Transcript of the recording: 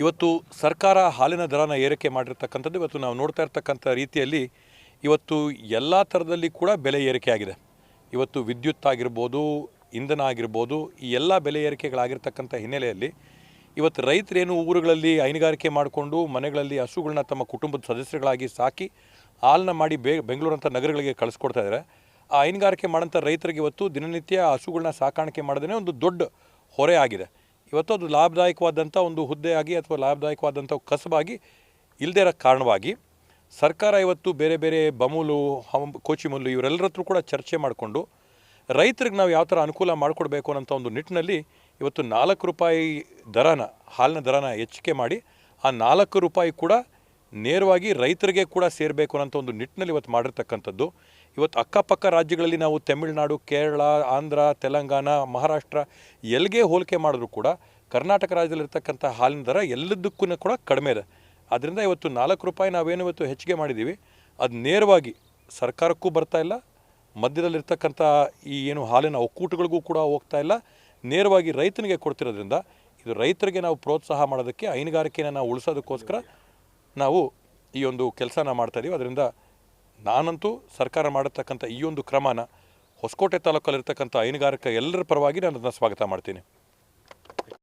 ಇವತ್ತು ಸರ್ಕಾರ ಹಾಲಿನ ದರನ ಏರಿಕೆ ಮಾಡಿರ್ತಕ್ಕಂಥದ್ದು, ಇವತ್ತು ನಾವು ನೋಡ್ತಾ ಇರ್ತಕ್ಕಂಥ ರೀತಿಯಲ್ಲಿ ಇವತ್ತು ಎಲ್ಲ ಥರದಲ್ಲಿ ಕೂಡ ಬೆಲೆ ಏರಿಕೆ ಆಗಿದೆ. ಇವತ್ತು ವಿದ್ಯುತ್ ಆಗಿರ್ಬೋದು, ಇಂಧನ ಆಗಿರ್ಬೋದು, ಈ ಎಲ್ಲ ಬೆಲೆ ಏರಿಕೆಗಳಾಗಿರ್ತಕ್ಕಂಥ ಹಿನ್ನೆಲೆಯಲ್ಲಿ ಇವತ್ತು ರೈತರೇನು ಊರುಗಳಲ್ಲಿ ಹೈನುಗಾರಿಕೆ ಮಾಡಿಕೊಂಡು ಮನೆಗಳಲ್ಲಿ ಹಸುಗಳನ್ನ ತಮ್ಮ ಕುಟುಂಬದ ಸದಸ್ಯರುಗಳಾಗಿ ಸಾಕಿ ಹಾಲನ್ನ ಮಾಡಿ ಬೇ, ಬೆಂಗಳೂರಂಥ ನಗರಗಳಿಗೆ ಕಳಿಸ್ಕೊಡ್ತಾ ಇದ್ದಾರೆ. ಆ ಹೈನುಗಾರಿಕೆ ಮಾಡೋಂಥ ರೈತರಿಗೆ ಇವತ್ತು ದಿನನಿತ್ಯ ಹಸುಗಳನ್ನ ಸಾಕಾಣಿಕೆ ಮಾಡೋದೇ ಒಂದು ದೊಡ್ಡ ಹೊರೆ ಆಗಿದೆ. ಇವತ್ತು ಅದು ಲಾಭದಾಯಕವಾದಂಥ ಒಂದು ಹುದ್ದೆಯಾಗಿ ಅಥವಾ ಲಾಭದಾಯಕವಾದಂಥ ಕಸಬಾಗಿ ಇಲ್ಲದೇ ಇರೋ ಕಾರಣವಾಗಿ ಸರ್ಕಾರ ಇವತ್ತು ಬೇರೆ ಬೇರೆ ಬಮೂಲು ಹಮ್ ಕೋಚಿಮುಲ್ಲು ಇವರೆಲ್ಲರ ಹತ್ರ ಕೂಡ ಚರ್ಚೆ ಮಾಡಿಕೊಂಡು ರೈತರಿಗೆ ನಾವು ಯಾವ ಥರ ಅನುಕೂಲ ಮಾಡಿಕೊಡ್ಬೇಕು ಅನ್ನೋಂಥ ಒಂದು ನಿಟ್ಟಿನಲ್ಲಿ ಇವತ್ತು ನಾಲ್ಕು ರೂಪಾಯಿ ದರನ, ಹಾಲಿನ ದರನ ಹೆಚ್ಚಿಗೆ ಮಾಡಿ ಆ ನಾಲ್ಕು ರೂಪಾಯಿ ಕೂಡ ನೇರವಾಗಿ ರೈತರಿಗೆ ಕೂಡ ಸೇರಬೇಕು ಅನ್ನೋಂಥ ಒಂದು ನಿಟ್ಟಿನಲ್ಲಿ ಇವತ್ತು ಮಾಡಿರ್ತಕ್ಕಂಥದ್ದು. ಇವತ್ತು ಅಕ್ಕಪಕ್ಕ ರಾಜ್ಯಗಳಲ್ಲಿ ನಾವು ತಮಿಳುನಾಡು, ಕೇರಳ, ಆಂಧ್ರ, ತೆಲಂಗಾಣ, ಮಹಾರಾಷ್ಟ್ರ ಎಲ್ಲಿಗೆ ಹೋಲಿಕೆ ಮಾಡಿದ್ರು ಕೂಡ ಕರ್ನಾಟಕ ರಾಜ್ಯದಲ್ಲಿರ್ತಕ್ಕಂಥ ಹಾಲಿನ ದರ ಎಲ್ಲದಕ್ಕೂ ಕೂಡ ಕಡಿಮೆ ಇದೆ. ಅದರಿಂದ ಇವತ್ತು ನಾಲ್ಕು ರೂಪಾಯಿ ನಾವೇನು ಇವತ್ತು ಹೆಚ್ಚಿಗೆ ಮಾಡಿದ್ದೀವಿ. ಅದು ನೇರವಾಗಿ ಸರ್ಕಾರಕ್ಕೂ ಬರ್ತಾ ಇಲ್ಲ. ಮಧ್ಯದಲ್ಲಿರ್ತಕ್ಕಂಥ ಈ ಏನು ಹಾಲಿನ ಒಕ್ಕೂಟಗಳಿಗೂ ಕೂಡ ಹೋಗ್ತಾ ಇಲ್ಲ. ನೇರವಾಗಿ ರೈತನಿಗೆ ಕೊಡ್ತಿರೋದ್ರಿಂದ ಇದು ರೈತರಿಗೆ ನಾವು ಪ್ರೋತ್ಸಾಹ ಮಾಡೋದಕ್ಕೆ, ಹೈನುಗಾರಿಕೆನ ನಾವು ಉಳಿಸೋದಕ್ಕೋಸ್ಕರ ನಾವು ಈ ಒಂದು ಕೆಲಸನ ಮಾಡ್ತಾ ಇದೀವಿ. ಅದರಿಂದ ನಾನಂತೂ ಸರ್ಕಾರ ಮಾಡತಕ್ಕಂಥ ಈ ಒಂದು ಕ್ರಮನ ಹೊಸಕೋಟೆ ತಾಲೂಕಲ್ಲಿರ್ತಕ್ಕಂಥ ಹೈನುಗಾರಿಕೆ ಎಲ್ಲರ ಪರವಾಗಿ ನಾನು ಅದನ್ನು ಸ್ವಾಗತ ಮಾಡ್ತೀನಿ.